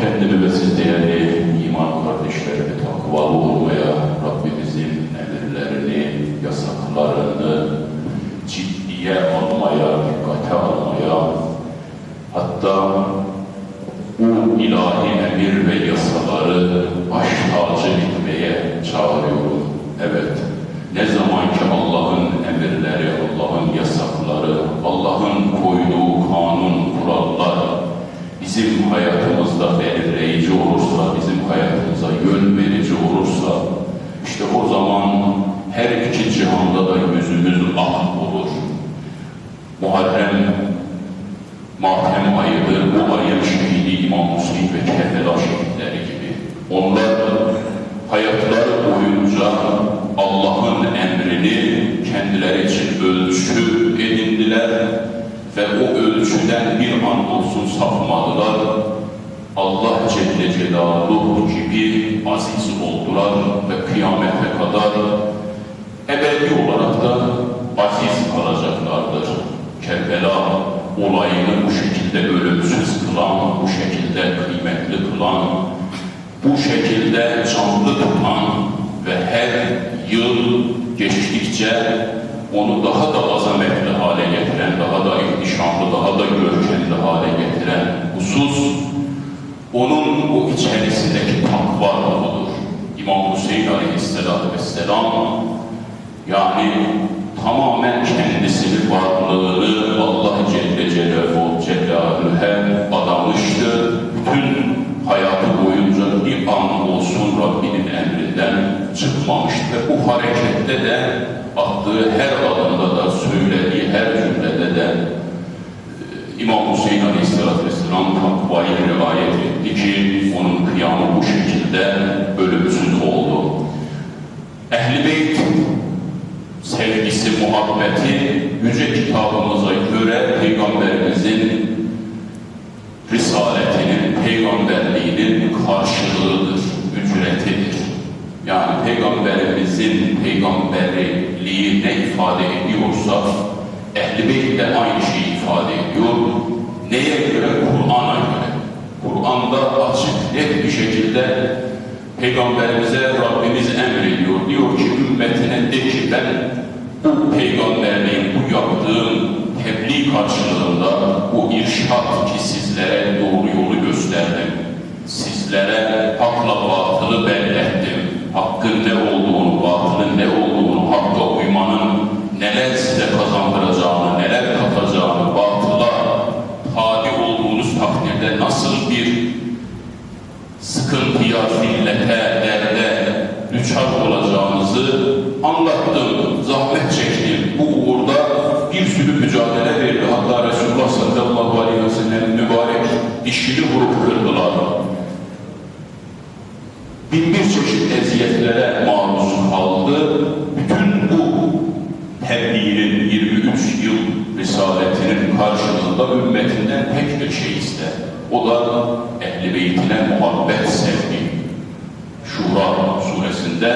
Kendimi ve siz değerli iman kardeşlerimi takvalı olmaya, Rabbimizin emirlerini, yasaklarını ciddiye almaya, dikkate almaya, hatta bu ilahi emir ve yasaları baş tacı etmeye çağırıyorum. Evet, ne zaman ki Allah'ın emirleri, Allah'ın yasakları, Allah'ın bizim hayatımızda belirleyici olursa, bizim hayatımıza yön verici olursa, işte o zaman her iki cihanda da yüzümüz ak olur. Muharrem matem ayıdır, bu ayın şehidi İmam Hüseyin ve Kerbela şehitleri gibi. Onlar da hayatları boyunca Allah'ın emrini kendileri için ölçü ve o ölçüden bir an olsun sapmadılar. Allah Celle Celaluhu gibi aziz oldular ve kıyamete kadar ebedi olarak da aziz kalacaklardır. Kerbela olayını bu şekilde ölümsüz kılan, bu şekilde kıymetli kılan, bu şekilde canlı tutan ve her yıl geçtikçe onu daha da azametli hale getiren, daha da ihtişamlı, daha da görkemli hale getiren husus, onun bu içerisindeki takva ruhudur. İmam Hüseyin Aleyhisselatü Vesselam yani tamamen kendisini varlığını çıkmamıştı. Ve bu harekette de attığı her adımda da söylediği her cümlede de e, İmam Hüseyin Aleyhisselatü Vesselam takvayı rivayet etti ki onun kıyamı bu şekilde ölümsüz oldu. Ehl-i Beyt sevgisi, muhabbeti yüce kitabımıza göre Peygamberimizin risaletinin, peygamberliğinin karşılığıdır, ücretidir. Yani Peygamberimizin peygamberliği ne ifade ediyorsa Ehl-i Beyt de aynı şeyi ifade ediyor. Neye göre? Kur'an'a göre. Kur'an'da açık, net bir şekilde Peygamberimize Rabbimiz emrediyor. Diyor ki ümmetine de ki ben bu peygamberliğin, bu yaptığım tebliğ karşılığında bu irşat ki sizlere doğru yolu gösterdim. Sizlere hakla batılı bellettim. Hakkın ne olduğunu, batılın ne olduğunu, hakka uymanın neler size kazandıracağını, neler katacağını, batıla tabi olduğunuz takdirde nasıl bir sıkıntıya, zillete, derde düşar olacağınızı anlattım, zahmet çektim. Bu uğurda bir sürü mücadele verdi. Hatta Resulullah sallallahu aleyhi ve sellem mübarek dişini vurup kırdılar. Bin bir çeşit eziyetlere maruz kaldı. Bütün bu tebliğinin 23 yıl risaletinin karşılığında ümmetinden tek bir şey ister. O da ehli beytine muhabbet sevgi. Şura suresinde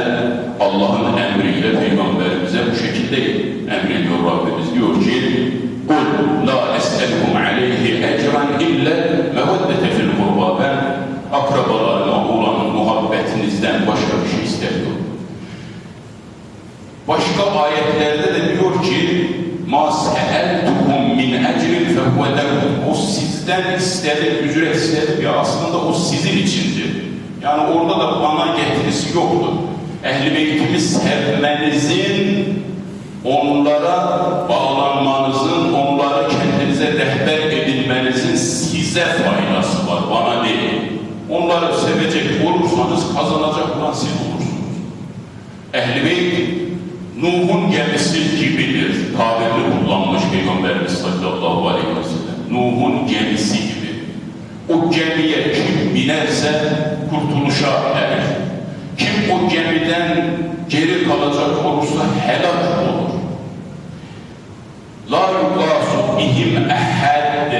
Allah'ın emriyle peygamberimize bu şekilde emrediyor Rabbimiz. Diyor ki قُلْ لَا أَسْأَلْكُمْ عَلَيْهِ اَجْرًا اِلَّا مَوَدَّةَ فِي الْقُرْبَى Ben akrabalarıma olan muhabbetinizden başka Başka ayetlerde de diyor ki مَا سَأَلْتُكُمْ مِنْ اَجْرٍ فَهُوَ لَكُمْ O sizden istedim, ücret istedim ya aslında o sizin içindir. Yani orada da bana getirisi yoktu. Ehl-i Beyt'imi sevmenizin, onlara bağlanmanızın, onları kendinize rehber edinmenizin size faydası var, bana değil. Onları sevecek olursanız kazanacak olan siz olursunuz. Ehl-i Beyt, Nuh'un gemisi gibidir. Tabirini kullanmış Peygamberimiz sallallahu aleyhi ve sellem. Nuh'un gemisi gibi. O gemiye kim binerse kurtuluşa erer. Kim o gemiden geri kalacak olursa helak olur. La yugasu bihim ehad.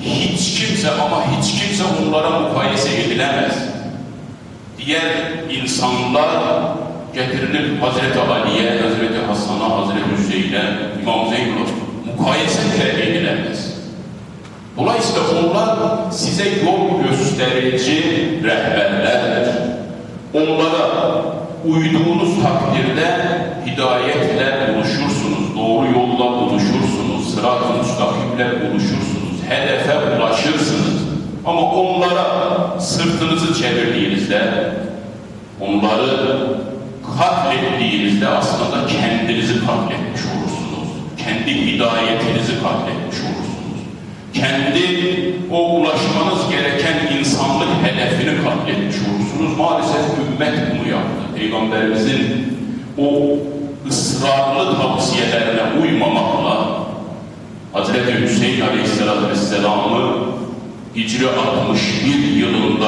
Hiç kimse ama hiç kimse onlara mukayese edilemez. Diğer insanlar getirilir Hazreti Ali'ye, Hazreti Hasan'a, Hazreti Hüseyin'e, İmam Zeynep'e mukayese bile edilemez. Dolayısıyla onlar size yol gösterici rehberlerdir. Onlara uyduğunuz takdirde hidayetle buluşursunuz, doğru yolla buluşursunuz, sırat-ı müstakimle buluşursunuz, hedefe ulaşırsınız. Ama onlara sırtınızı çevirdiğinizde, onları katlettiğinizde aslında kendinizi katletmiş olursunuz. Kendi hidayetinizi katletmiş olursunuz. Kendi o ulaşmanız gereken insanlık hedefini katletmiş olursunuz. Maalesef ümmet bunu yaptı. Peygamberimizin o ısrarlı tavsiyelerine uymamakla Hazreti Hüseyin Aleyhisselatü Vesselam'ı Hicri 61 yılında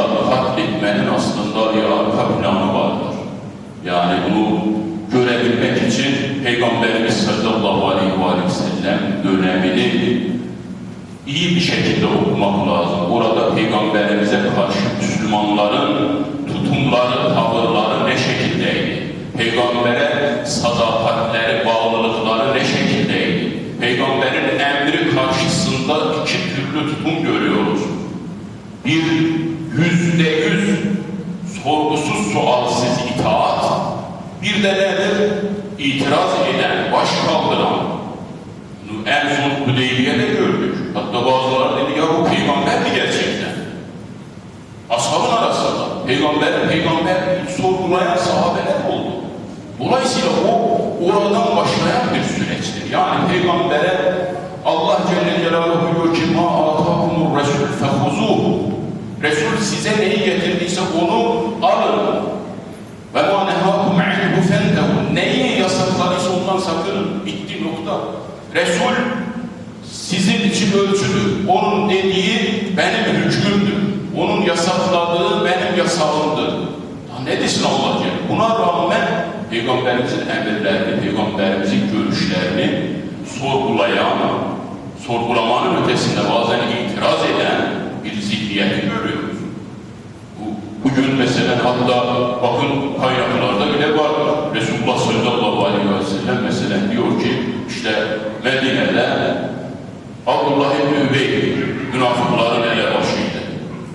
dönemini iyi bir şekilde okumak lazım. Orada Peygamberimize karşı Müslümanların tutumları, tavırları ne şekildeydi? Peygambere sadakatleri, bağlılıkları ne şekildeydi? Peygamberin emri karşısında iki türlü tutum görüyoruz. Bir yüzde yüz sorgusuz sualsiz itaat, bir de nedir? İtiraz eden, baş kaldıran. En son Hudeybiye'de gördük. Hatta bazıları dedi ya bu peygamber mi gerçekten? Ashabın arasında peygamber, peygamber sorgulayan sahabeler oldu. Dolayısıyla o oradan başlayan bir süreçtir. Yani peygambere Allah Celle Celaluhu diyor ki ma atakumur resul fehuzuhu Resul size neyi getirdiyse onu alın. Ve ma nehakum anhu fentehu. Neyi yasakladıysa ondan sakının. Bitti nokta. Resul sizin için ölçüdür. Onun dediği benim hükmümdür. Onun yasakladığı benim yasağımdır. Ya ne desin Allah Celle? Buna rağmen Peygamberimizin emirlerini, Peygamberimizin görüşlerini sorgulayan, sorgulamanın ötesinde bazen itiraz eden bir zihniyeti görüyoruz. Bu, bugün mesela hatta bakın kaynaklarda bile var. Resulullah sallallahu aleyhi ve sellem mesela diyor ki işte Medine'de Übey münafıkların elebaşıydı.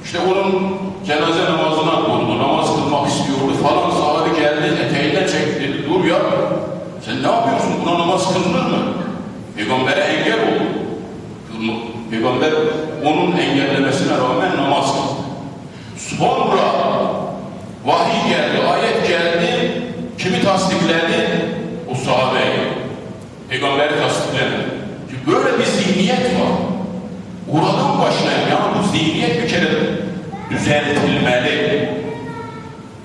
İşte onun cenaze namazına kurdu, namaz kılmak istiyordu falan sahabe geldi, eteğinden çekti dur ya sen ne yapıyorsun, buna namaz kılınır mı? Peygamber'e engel oldu. Peygamber onun engellemesine rağmen namaz kıldı. Sonra vahiy geldi, ayet geldi, kimi tasdikledi? O sahabeyi. Peygamberi tasdiklemedi. Böyle bir zihniyet var. Oradan başlayan, yani bu zihniyet bir kere düzeltilmeli.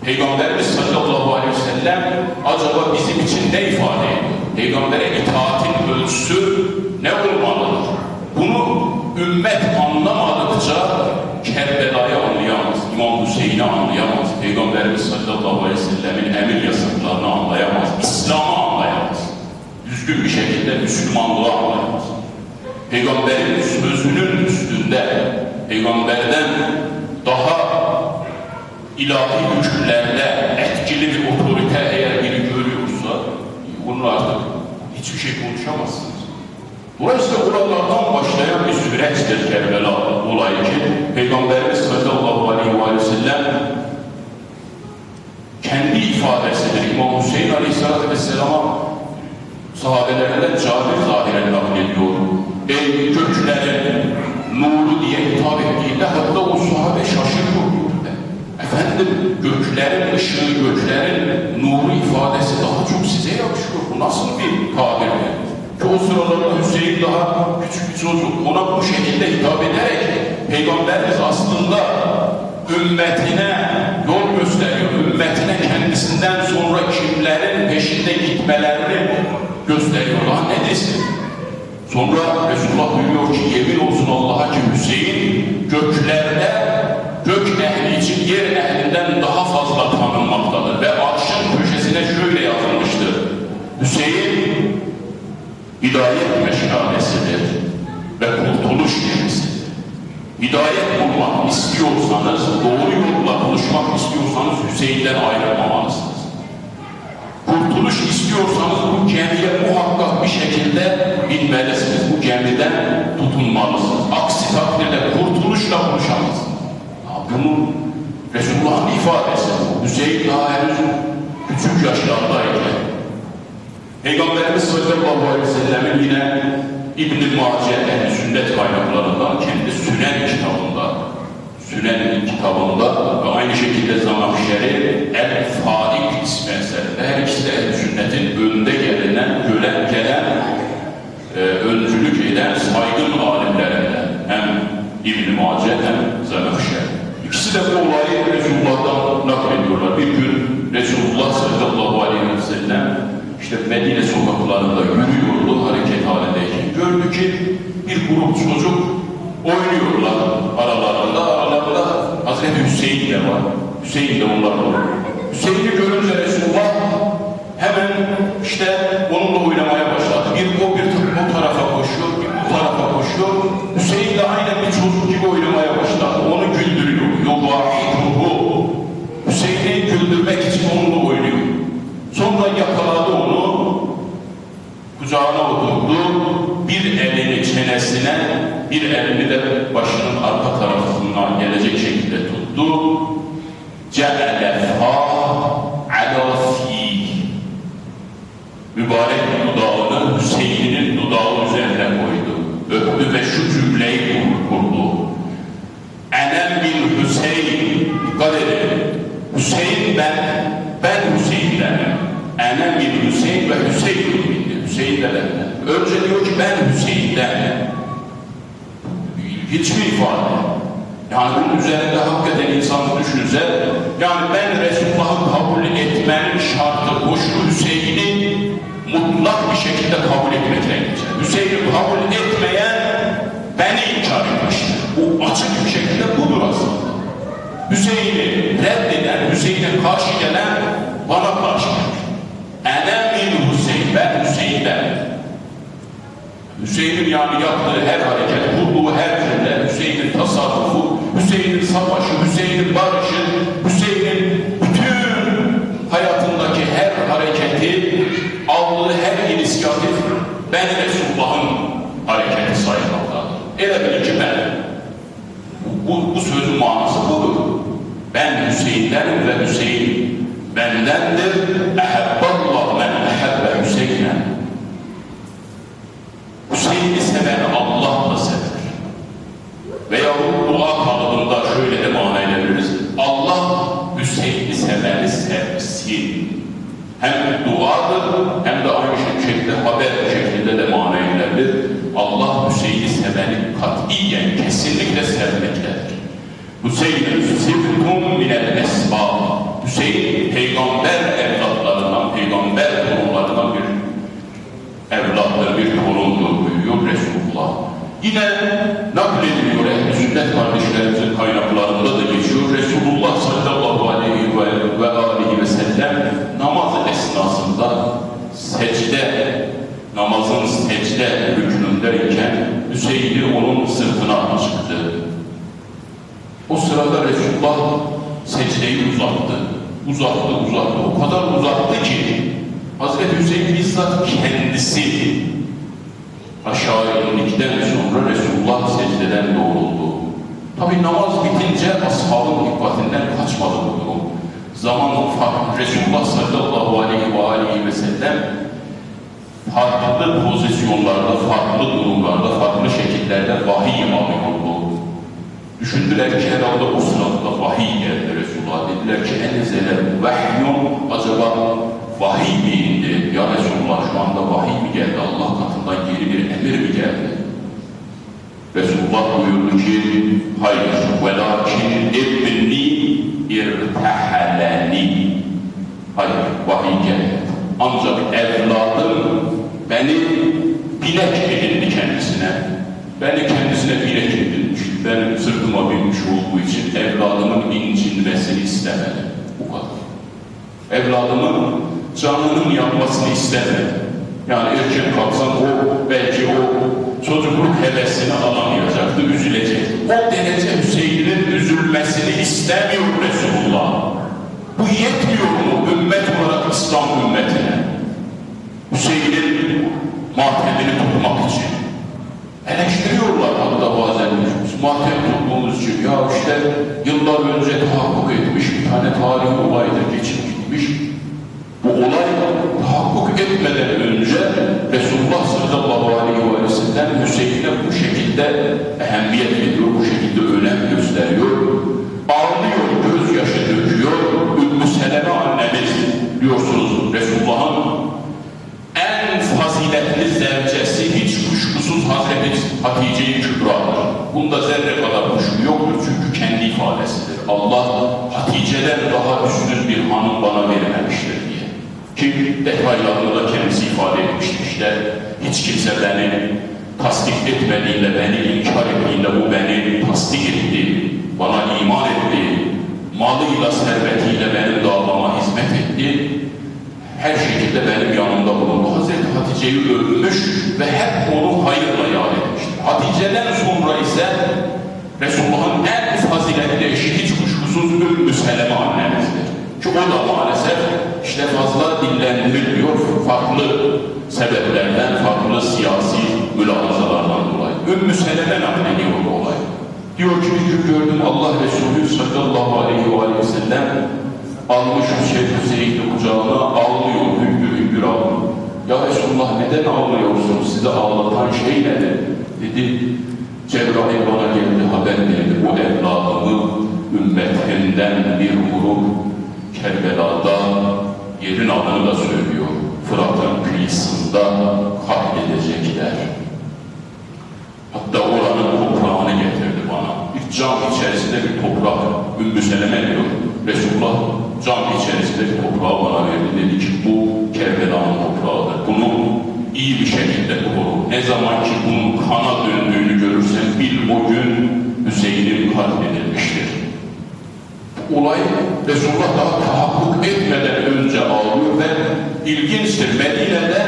Peygamberimiz sallallahu aleyhi ve sellem acaba bizim için ne ifade ediyor? Peygambere itaatin ölçüsü ne olmalıdır? Bunu ümmet anlamadıkça Kerbela'yı anlayamaz, İmam Hüseyin'i anlayamaz, Peygamberimiz sallallahu aleyhi ve sellemin emir yasaklarını anlayamaz, İslam'ı anlayamaz. Düzgün bir şekilde Müslümanlığı anlayamaz. Peygamberin sözünün üstünde, peygamberden daha ilahi güçlerde etkili bir otorite eğer biri görüyorsa onun artık hiçbir şey konuşamazsınız. Dolayısıyla buralardan başlayan bir süreçtir Kerbela olayı ki Peygamberimiz sallallahu aleyhi ve sellem kendi ifadesidir. İmam Hüseyin aleyhissalatü vesselama sahabelerine de Cabir zahiren naklediyor. Ey göklerin nuru diye hitap ettiğinde hatta o sahabe şaşırıyor. Efendim göklerin ışığı, göklerin nuru ifadesi daha çok size yakışıyor. Bu nasıl bir tabirdir? O sıralarda Hüseyin daha küçük bir çocuk. Ona bu şekilde hitap ederek Peygamberimiz aslında ümmetine yol gösteriyor. Ümmetine kendisinden sonra kimlerin peşinde gitmelerini gösteriyor. Daha ne desin? Sonra Resulullah buyuruyor ki yemin olsun Allah'a ki Hüseyin göklerde gök ehli için yer ehlinden daha fazla tanınmaktadır. Ve arşın köşesine şöyle yazılmıştır. Hüseyin hidayet meşgalesidir ve kurtuluş gemisidir. Hidayet bulmak istiyorsanız, doğru yolla buluşmak istiyorsanız Hüseyin'den ayrılmamalısınız. Kurtuluş istiyorsanız bu gemiye muhakkak bir şekilde binmelisiniz. Bu gemiden tutunmalısınız. Aksi takdirde kurtuluşla buluşamazsınız. Bunu Resulullah'ın ifadesi. Hüseyin daha henüz küçük yaşlardayken. Peygamberimiz sallallahu aleyhi ve sellem'in yine İbn-i Mace ehl sünnet kaynaklarından kendi Sünen kitabında Sünen kitabında ve aynı şekilde Zamakşeri El Faik ismi eserinde her ikisi de sünnetin önde gelinen, gölen, gelen e, öncülük eden saygın alimlerinden hem İbn-i Mace hem Zamakşeri. İkisi de bu olayı Resulullah'tan naklediyorlar. Bir gün Resulullah sallallahu aleyhi ve sellem işte Medine sokaklarında yürüyordu hareket halindeyken. Gördü ki bir grup çocuk oynuyorlar aralarında. Aralarında Hazreti Hüseyin de var. Hüseyin de onlarla var. Hüseyin'i görünce Resulullah hemen işte onunla oynamaya başladı. Bir o bir o tarafa koşuyor, bir bu tarafa koşuyor. Hüseyin de aynen bir çocuk gibi oynamaya başladı. Onu güldürüyor. Yubahiduhu. Hüseyin'i güldürmek için onunla oynuyor. Sonra yakaladı onu, kucağına oturdu, bir elini çenesine, bir elini de başının arka tarafından gelecek şekilde tuttu. Ce'ale fa ala fi. Mübarek dudağını Hüseyin'in dudağı üzerine koydu. Öptü ve şu cümleyi kurdu. Enem bin Hüseyin. Dikkat edin. Hüseyin ben, ben Hüseyin'denim. Enem bin Hüseyin ve Hüseyin bin Hüseyin de. Önce diyor ki ben Hüseyin'denim. İlginç bir ifade. Yani bunun üzerinde hakikaten insan düşünse, yani ben Resulullah'ı kabul etmenin şartı koşulu Hüseyin'i mutlak bir şekilde kabul etmekle geçer. Hüseyin'i kabul etmeyen beni inkar etmiştir. Bu açık bir şekilde budur aslında. Hüseyin'i reddeden, Hüseyin'e karşı gelen bana karşı. Ene min Hüseyin, ben Hüseyin'den. Hüseyin'in yani yaptığı her hareket, kurduğu her cümle, Hüseyin'in tasarrufu, Hüseyin'in savaşı, Hüseyin'in barışı, Hüseyin'in bütün hayatındaki her hareketi, aldığı her inisiyatif ben Resulullah'ın hareketi saymaktadır. Ele bilin ki ben. Bu, bu sözün manası budur. Ben Hüseyin'denim ve Hüseyin bendendir. Ehebballah Hem duadır hem de aynı şekilde haber şeklinde de mana edilebilir. Allah Hüseyin'i seveni katiyen, kesinlikle sevmektedir. Hüseyin sibtum minel esbab. Hüseyin peygamber evlatlarından, peygamber torunlarından bir evlattır, bir torundur buyuruyor Resulullah. Yine naklediliyor ehl sünnet kardeşlerimizin kaynaklarında da geçiyor. Resulullah sallallahu aleyhi ve, ve aleyhi ve sellem namaz esnasında secde, namazın secde rükünündeyken Hüseyin'i onun sırtına çıktı. O sırada Resulullah secdeyi uzattı. Uzattı, uzattı. O kadar uzattı ki Hazreti Hüseyin bizzat kendisi aşağı indikten sonra Resulullah secdeden doğruldu. Tabi namaz bitince ashabın dikkatinden kaçmadı bu durum. Zaman farklı Resulullah sallallahu aleyhi ve aleyhi ve sellem farklı pozisyonlarda, farklı durumlarda, farklı şekillerde vahiy alıyordu. Düşündüler ki herhalde o sırada vahiy geldi Resulullah. Dediler ki enzele vahyun acaba vahiy mi indi? Ya Resulullah şu anda vahiy mi geldi? Allah katından geri bir emir mi geldi? Resulullah buyurdu ki hayır velakin ibni irtehaleni hayır vahiy geldi. Ancak evladım beni binek edindi kendisine. Beni kendisine binek edinmiş. Benim sırtıma binmiş olduğu için evladımın incinmesini istemedi. Bu kadar. Evladımın canının yanmasını istemedi. Yani erken kalksan o belki o çocukluk hevesini alamayacaktı, üzülecekti. O derece Hüseyin'in üzülmesini istemiyor Resulullah. Bu yetmiyor mu ümmet olarak İslam ümmetine? Hüseyin'in matemini tutmak için. Eleştiriyorlar hatta bazen matem tuttuğumuz için. Ya işte yıllar önce tahakkuk etmiş bir tane tarihi olaydır geçip gitmiş. Bu olay tahakkuk etmeden önce Resulullah sallallahu aleyhi ve sellem Hüseyin'e bu şekilde ehemmiyet veriyor, bu şekilde önem gösteriyor. Ağlıyor, gözyaşı döküyor. Ümmü Seleme annemiz en faziletli zevcesi hiç kuşkusuz Hazreti Hatice-i Kübra'dır. Bunda zerre kadar kuşku yoktur çünkü kendi ifadesidir. Allah Hatice'den daha üstün bir hanım bana vermemiştir diye. Ki detaylarını da kendisi ifade etmiştir işte. Hiç kimse beni tasdik etmediğinde, beni inkar ettiğinde bu beni tasdik etti. Bana iman etti. Malıyla, servetiyle benim dağlama hizmet etti her şekilde benim yanımda bulundu. Hazreti Hatice'yi övmüş ve hep onu hayırla yad etmiştir. Hatice'den sonra ise Resulullah'ın en faziletli eşi hiç kuşkusuz Ümmü Seleme annemizdir. Ki o da maalesef işte fazla dillendirilmiyor farklı sebeplerden, farklı siyasi mülahazalardan dolayı. Ümmü Seleme naklediyor bu olay. Diyor ki bir gördüm Allah Resulü sallallahu aleyhi ve sellem almış Hüseyin Hüseyin'i kucağına ağlıyor, hüngür hüngür ağlıyor. Ya Resulullah neden ağlıyorsun? Sizi ağlatan şey nedir? Dedi, Cebrail bana geldi, haber verdi. Bu evladımı ümmetinden bir grup Kerbela'da yerin adını da söylüyor. Fırat'ın kıyısında katledecekler. Hatta oranın toprağını getirdi bana. Bir cam içerisinde bir toprak. Ümmü Seleme diyor. Resulullah cam içerisinde bir toprağı bana verdi. Dedi ki bu Kerbela'nın toprağıdır. Bunu iyi bir şekilde koru. Ne zaman ki bunun kana döndüğünü görürsen bil o gün Hüseyin'in katledilmiştir. Olay Resulullah daha tahakkuk etmeden önce ağlıyor ve ilginçtir. Medine'de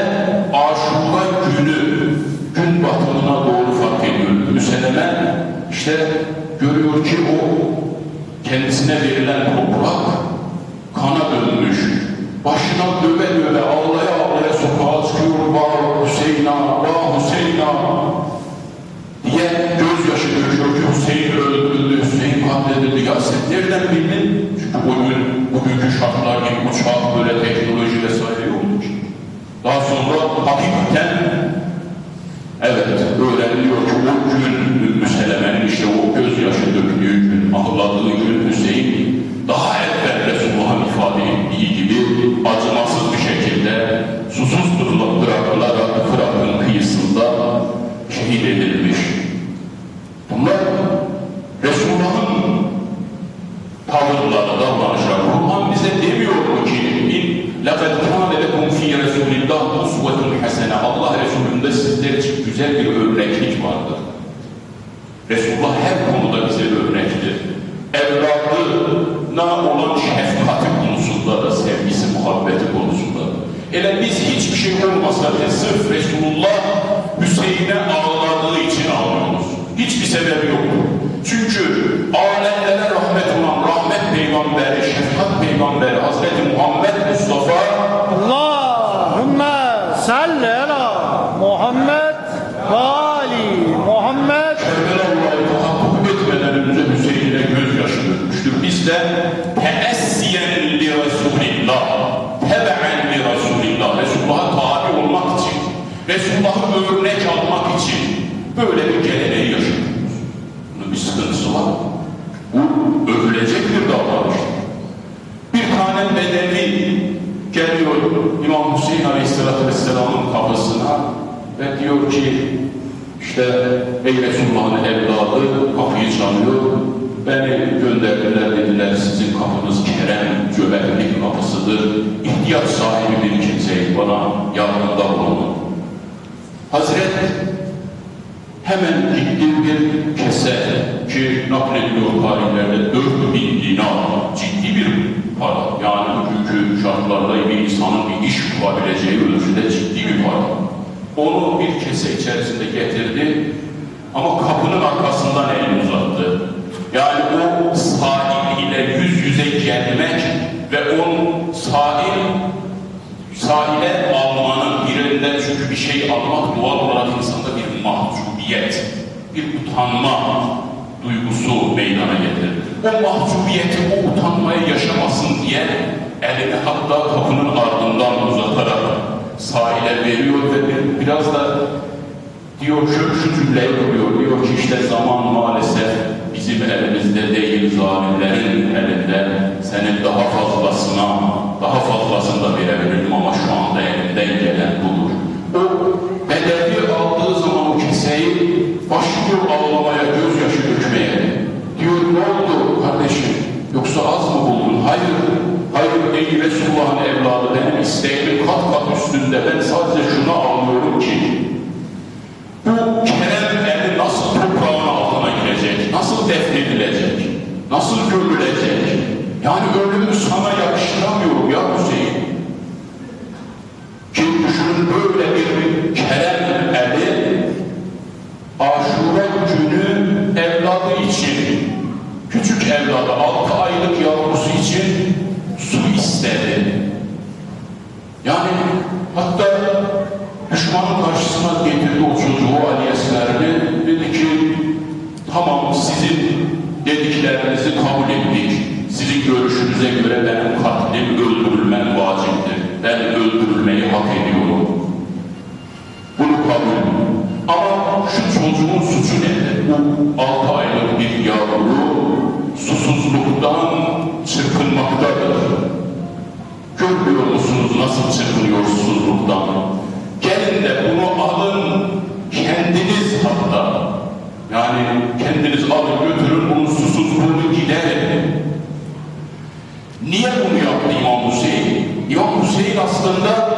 Aşura günü gün batımına doğru fark ediyor. Müseleme işte görüyor ki o kendisine verilen toprak kana dönmüş. Başına döve döve ağlaya ağlaya sokağa çıkıyor. Vah Hüseyin'a, vah Hüseyin'a diye gözyaşı döküyor ki Hüseyin öldürüldü, Hüseyin katledildi. Ya sen nereden bildin? Çünkü o gün bugünkü şartlar gibi uçak, böyle teknoloji vesaire yoktu ki. Daha sonra hakikaten evet öğreniliyor ki o gün Ümmü Seleme'nin işte o gözyaşı döktüğü gün, ağladığı gün Hüseyin daha evvel Resulullah'ın ifade ettiği gibi acımasız bir şekilde susuz bırakılarak Fırat'ın kıyısında şehit edilmiş. Bunlar Resulullah'ın tavırları, davranışları. Kur'an bize demiyor mu ki لَقَدْ كَانَ لَكُمْ ف۪ي رَسُولِ اللّٰهِ اُسْوَةٌ حَسَنَةٌ Allah Resulü'nde sizler için güzel bir örneklik vardır. Resulullah her konuda bile sırf Resulullah Hüseyin'e ağladığı için ağlıyoruz. Hiçbir sebebi yoktur. Çünkü alemlere rahmet olan rahmet peygamberi, şefkat peygamberi Hazreti Muhammed Mustafa Resulullah'ı örnek almak için böyle bir geleneği yaşıyoruz. Bunun bir sıkıntısı var. Bu övülecek bir davranıştır. Bir tane bedevi geliyor İmam Hüseyin Aleyhisselatü Vesselam'ın kapısına ve diyor ki işte ey Resulullah'ın evladı kapıyı çalıyor. Beni gönderdiler dediler sizin kapınız kerem, cömertlik kapısıdır. İhtiyaç sahibi bir kimseyi bana yardımda bulunun. Hazret hemen gitti bir kese ki naklediliyor tarihlerde 4000 dinar ciddi bir para. Yani bugünkü şartlarda bir insanın bir iş kurabileceği ölçüde ciddi bir para. Onu bir kese içerisinde getirdi ama kapının arkasından elini uzattı. Yani o sahip ile yüz yüze gelmek ve on sahil sahile çünkü bir şey almak doğal olarak insanda bir mahcubiyet, bir utanma duygusu meydana getirir. O mahcubiyeti, o utanmayı yaşamasın diye elini hatta kapının ardından uzatarak sahile veriyor ve bir- biraz da diyor şu, şu cümleyi kuruyor. Diyor ki işte zaman maalesef bizim elimizde değil zalimlerin elinde. Senin daha fazlasına, daha fazlasını da verebilirim ama şu anda elimden gelen budur. O bedevi aldığı zaman o keseyi başlıyor ağlamaya, gözyaşı dökmeye. Diyor ne oldu kardeşim? Yoksa az mı buldun? Hayır, hayır ey Resulullah'ın evladı benim isteğimin kat kat üstünde. Ben sadece şunu anlıyorum ki bu kerem eli nasıl toprağın altına girecek, nasıl defnedilecek, nasıl gömülecek? Yani ölümü sana yakıştıramıyorum ya Hüseyin. Ki düşünün böyle bir kerem eli aşure günü evladı için, küçük evladı, altı aylık yavrusu için su istedi. Yani hatta düşmanın karşısına getirdi o çocuğu Esmer'i. Dedi ki tamam sizin dediklerinizi kabul ettik. Sizin görüşünüze göre benim katlim öldürülmem vaciptir. Ben öldürülmeyi hak ediyorum. Bunu kabul Ama şu çocuğun suçu nedir? Bu altı aylık bir yavru susuzluktan çırpınmaktadır. Görmüyor musunuz nasıl çırpınıyor susuzluktan? Gelin de bunu alın kendiniz hatta. Yani kendiniz alın götürün bunun susuzluğunu giderin. Niye bunu yaptı İmam Hüseyin? İmam Hüseyin aslında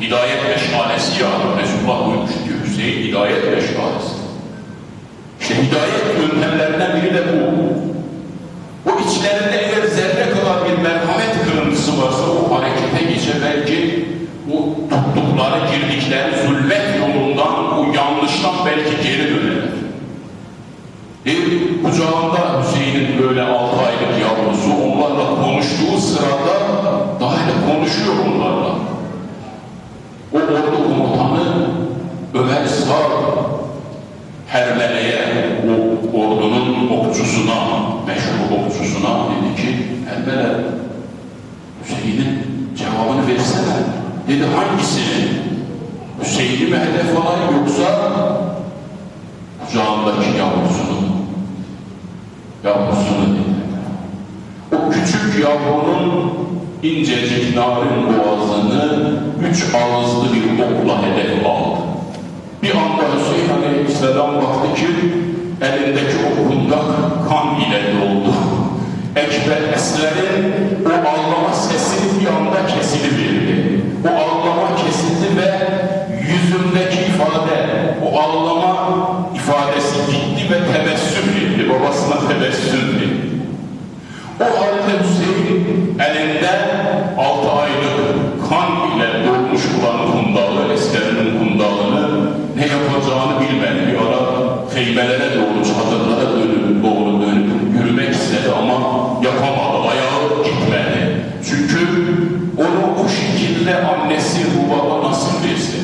Hidayet meşalesi ya Resulullah buyurmuş diyor Hüseyin hidayet meşalesi. İşte hidayet yöntemlerinden biri de bu. O içlerinde eğer zerre kadar bir merhamet kırıntısı varsa o harekete geçer belki o tuttukları girdikleri zulmet yolundan o yanlıştan belki geri dönerler. E, kucağında Hüseyin'in böyle altı aylık yavrusu onlarla konuştuğu sırada daha konuşuyor onlarla. O ordu komutanı Ömer Sağ Hermele'ye o ordunun okçusuna, meşhur okçusuna dedi ki Hermele Hüseyin'in cevabını versene. Dedi hangisini? Hüseyin'i mi hedef alan yoksa kucağındaki yavrusunu? Yavrusunu dedi. O küçük yavrunun incecik narin boğazını üç ağızlı bir okla hedef aldı. Bir anda Hüseyin Aleyhisselam baktı ki elindeki o kundak kan ile doldu. Ekber Esler'in o ağlama sesi bir anda kesiliverdi. O ağlama kesildi ve yüzündeki ifade, o ağlama ifadesi gitti ve tebessüm etti. Babasına tebessüm etti. O halde Hüseyin elinde altı aylık kan ile dolmuş olan kundağı, eskerinin kundağını ne yapacağını bilmedi. Bir ara heybelere doğru, çadırlara dönüp, doğru dönüp yürümek istedi ama yapamadı. Ayağı gitmedi. Çünkü onu o şekilde annesi, bu baba nasıl versin?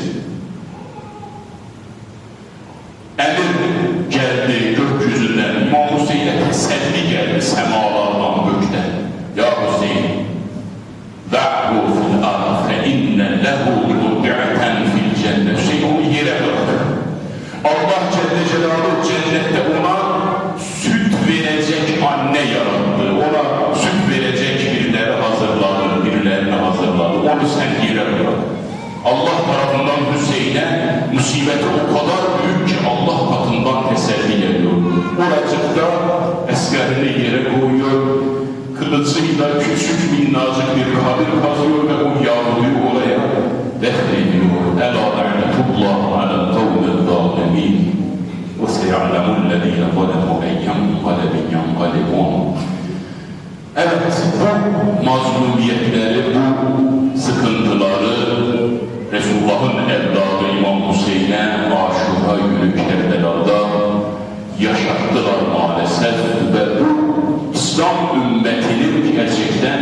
Maalesef ve bu İslam ümmetinin gerçekten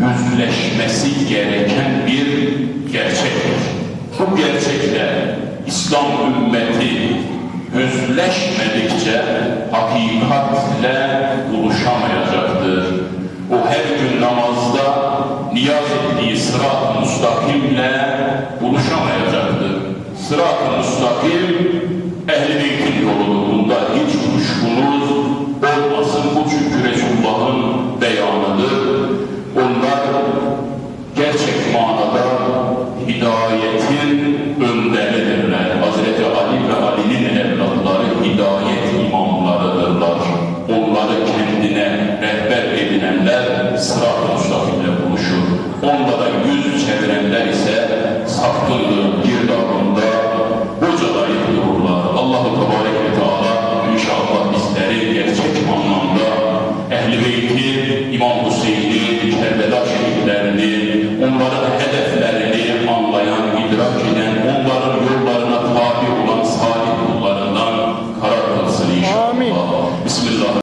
yüzleşmesi gereken bir gerçektir. Bu gerçekle İslam ümmeti yüzleşmedikçe hakikatle buluşamayacaktır. O her gün namazda niyaz ettiği sırat-ı müstakimle buluşamayacaktır. Sırat-ı müstakim ehli